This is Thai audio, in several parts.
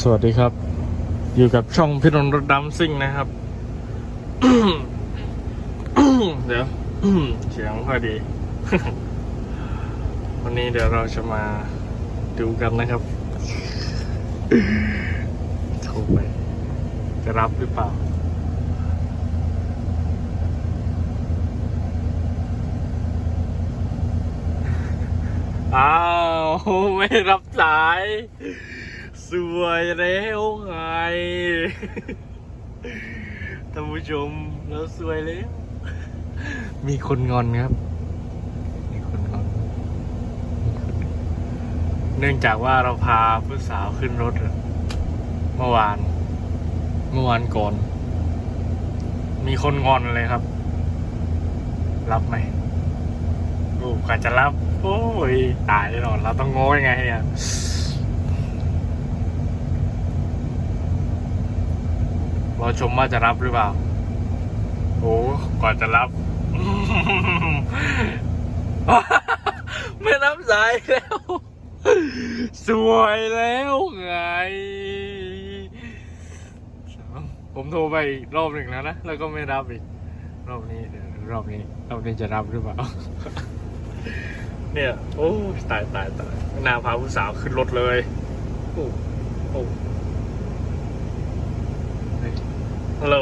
สวัสดีครับ อยู่กับช่องพี่นนท์รถดำซิ่งนะครับ เดี๋ยวเสียงพอดี วันนี้เดี๋ยวเราจะมาดูกันนะครับโทรไป จะรับหรือเปล่าอ้าว ไม่รับสาย สวยแล้วไงท่านผู้ชมเราสวยแล้ว มีคนงอนครับ มีคนงอน เนื่องจากว่าเราพาผู้สาวขึ้นรถเมื่อวาน เมื่อวานก่อน มีคนงอนเลยครับ รับไหมโอ้กว่าจะรับ โอ้ย ตายแน่นอน เราต้องโง่ยังไงเนี่ย รอชมว่าจะรับหรือเปล่า โอ้ก่อนจะรับ ไม่รับสายแล้ว สวยแล้วไง ผมโทรไปรอบหนึ่งแล้วนะ แล้วก็ไม่รับอีก รอบนี้เดี๋ยวรอบนี้ รอบนี้จะรับหรือเปล่า เนี่ย โอ้ตายตายตายนาพาผู้สาวขึ้นรถเลย โอ้โอ้เฮ้ย ฮัลโหล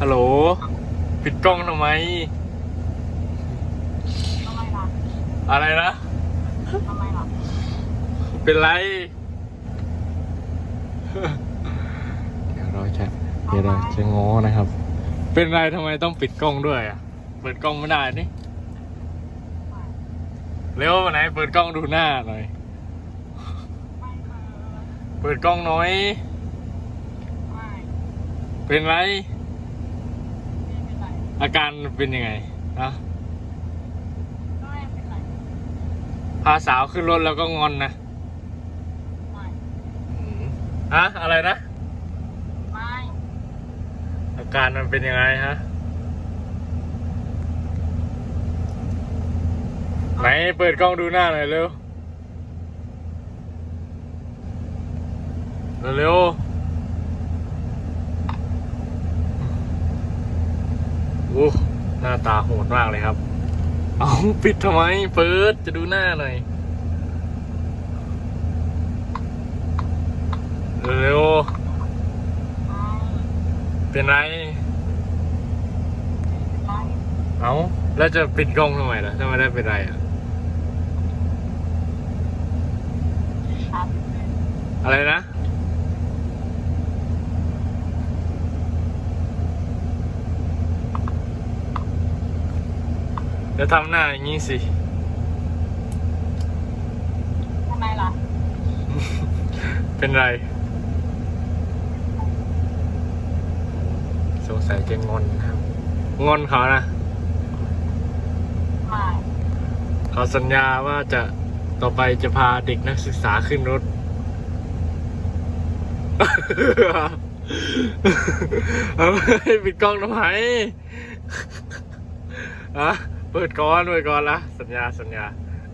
ฮัลโหล ปิดกล้องทำไม ทำไมล่ะอะไรนะ ทำไมล่ะเป็นไร เดี๋ยวเราจะเดี๋ยวเราจะง้อนะครับ เป็นไรทำไมต้องปิดกล้องด้วยอะ เปิดกล้องไม่ได้นี่ เร็ววันไหนเปิดกล้องดูหน้าหน่อย ไม่เคยเปิดกล้องหน่อยไม่ เป็นไรไม่เป็นไร อาการเป็นยังไงนะก็ไม่เป็นไรพาสาวขึ้นรถแล้วก็งอนนะไม่ฮะอะไรนะไม่อาการมันเป็นยังไงฮะ ไหนเปิดกล้องดูหน้าหน่อยเร็ว เร็วๆโอ้ห น้าตาโหดมากเลยครับ เอาปิดทำไม เปิดจะดูหน้าหน่อยเร็วไม่ๆเป็นไรไม่เอาแล้วจะปิดกล้องทำไมล่ะถ้าไม่ได้เป็นไรอะครับอะไรนะ จะทำหน้าอย่างนี้สิ ทำไมล่ะ เป็นไร สงสัยจะงอนนะครับ งอนเขานะ ไม่เขาสัญญาว่าจะต่อไปจะพาเด็กนักศึกษาขึ้นรถ เอาให้ปิดกล้องทำไมอะ เปิดก่อนเปิดก่อนละสัญญาสัญญา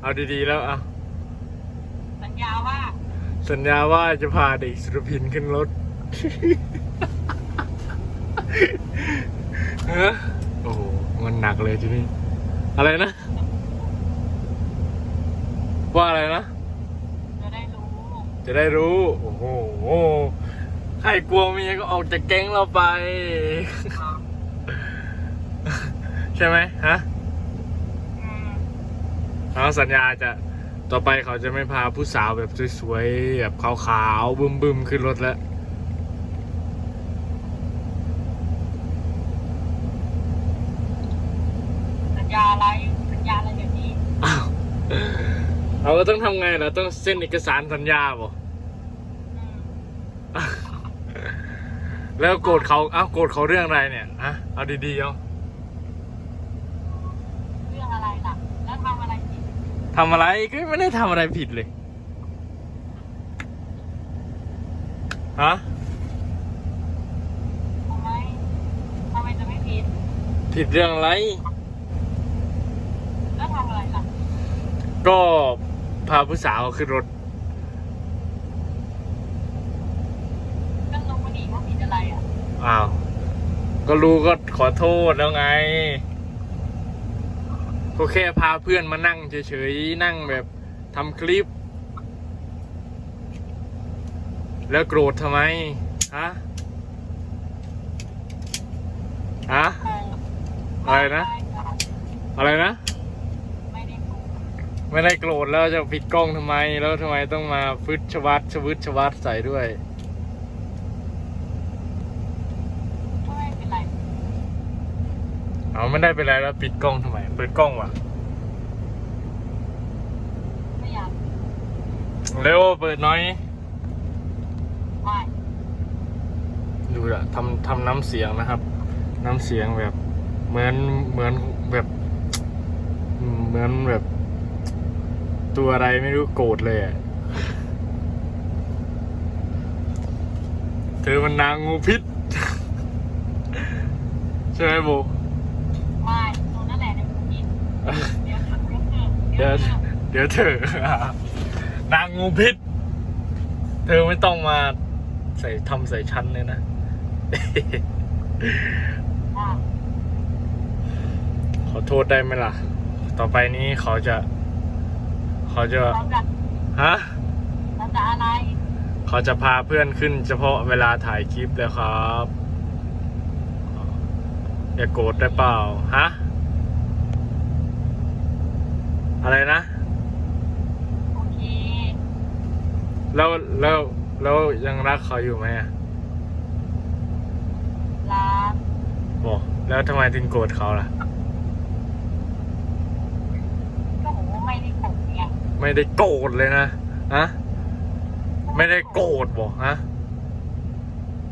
เอาดีๆแล้วเอาสัญญาว่า สัญญาว่าจะพาเด็กสุรพินขึ้นรถฮะโอ้โหมันหนักเลยทีนี้อะไรนะ ว่าอะไรนะ จะได้รู้ จะได้รู้ โอ้โหใครกลัวเมียก็ออกจากแก๊งเราไป ใช่ไหมฮะอืม เขาสัญญาจะต่อไปเขาจะไม่พาผู้สาวแบบสวยๆแบบขาวๆบึมๆขึ้นรถแล้วสัญญาอะไรสัญญาอะไรแบบนี้อ้าวเราก็ต้องทำไงล่ะต้องเซ็นเอกสารสัญญาบ่อืมแล้วโกรธเขาอ้าวโกรธเขาเรื่องอะไรเนี่ยฮะเอาดีๆเอา ทำอะไรก็ไม่ได้ทำอะไรผิดเลย ฮะทำไมทำไมจะไม่ผิด ผิดเรื่องอะไร แล้วทำอะไรล่ะ ก็พาผู้สาวขึ้นรถ ก็รู้ดีว่าผิดอะไรอะ อ้าว ก็รู้ก็ขอโทษแล้วไง ก็แค่พาเพื่อนมานั่งเฉยๆนั่งแบบทำคลิป แล้วโกรธทำไมฮะฮะอะไรนะ อะไรนะ ไม่ได้พูดไม่ได้โกรธแล้วจะปิดกล้องทำไม แล้วทำไมต้องมาฟึดชวัดชวึดชวัดใส่ด้วย ก็ไม่เป็นไร เอาไม่ได้เป็นไรแล้วปิดกล้องทำไม เปิดกล้องวะไม่อยากเร็วเปิดหน้อย ไม่ดูอะทำทำน้ำเสียงนะครับ น้ำเสียงแบบ เหมือนเหมือนแบบอืมเหมือนแบบ ตัวอะไรไม่รู้โกรธเลยอะเธอมันนางงูพิษ ใช่ไหมโบ ไม่ตรงนั่นแหละเดี๋ยวกิน เดี๋ยวเดี๋ยวเดี๋ยวเดี๋ยวเดี๋ยวเธอนางงูพิษ เธอไม่ต้องมาใส่ทำใส่ชั้นเลยนะอะขอโทษได้ไหมล่ะ ต่อไปนี้เขาจะ เขาจะเราจะฮะเราจะอะไร เขาจะพาเพื่อนขึ้น เฉพาะเวลาถ่ายคลิปแล้วครับ อย่าโกรธได้เปล่า ฮะ อะไรนะ โอเค แล้วแล้วแล้วยังรักเขาอยู่ไหมอะลาบอกแล้วทำไมถึงโกรธเขาล่ะ ก็โหไม่ได้ผมไงไม่ได้โกรธเลยนะฮะไม่ได้โกรธบอกฮะ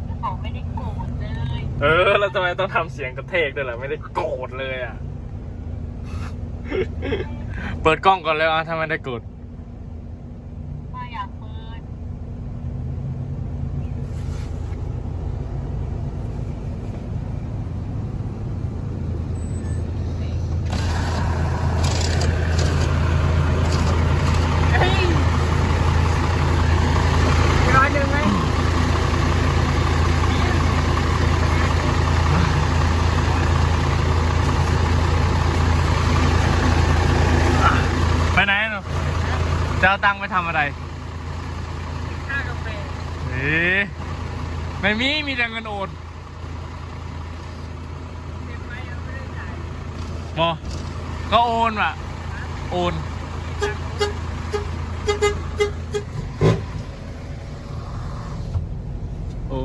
ก็บอกไม่ได้โกรธเลยเออ แล้วทำไมต้องทำเสียงกระเทกด้วยล่ะไม่ได้โกรธเลยอะ เปิดกล้องก่อนแล้วอะถ้าไม่ได้กดธ ไม่อยากเปิด ร้อยหนึ่งไหม ไปไหนหนูจะ เอาตังค์ไปทำอะไรค่ากาแฟเอ๊ะไม่มี มีแต่เงินโอนเก็บไว้ยังไม่ได้จ่ายบอก็โอนว่ะ โอน โอ้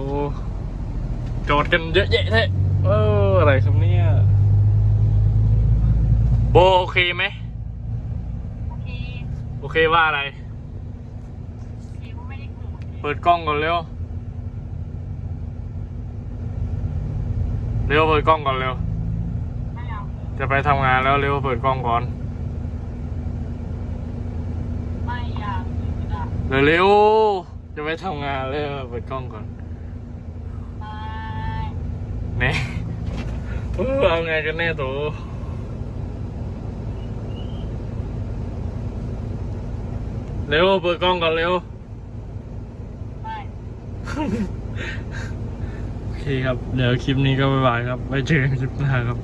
โจทย์กันเยอะแยะแท้เออ อะไรครับเนี่ย โบโอเคไหมโอเคโอเคว่าอะไรเดี๋ยวไม่ได้โกรธเลยเปิดกล้องก่อนเร็ว เร็วเปิดกล้องก่อนเร็วไม่อยากเปิดจะไปทำงานแล้วเร็วเปิดกล้องก่อน ไม่อยากเปิดอะเร็วๆจะไปทำงานแล้วเปิดกล้องก่อนไม่เน่เออเอาไงกันแน่ตัว เร็วเปิดกล้องก่อนเร็ว ไม่ โอเคครับ เดี๋ยวคลิปนี้ก็บ๊ายบายครับไว้เจอกันคลิปหน้าครับ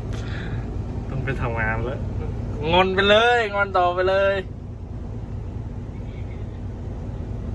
ต้องไปทำงานแล้ว งอนไปเลย งอนต่อไปเลย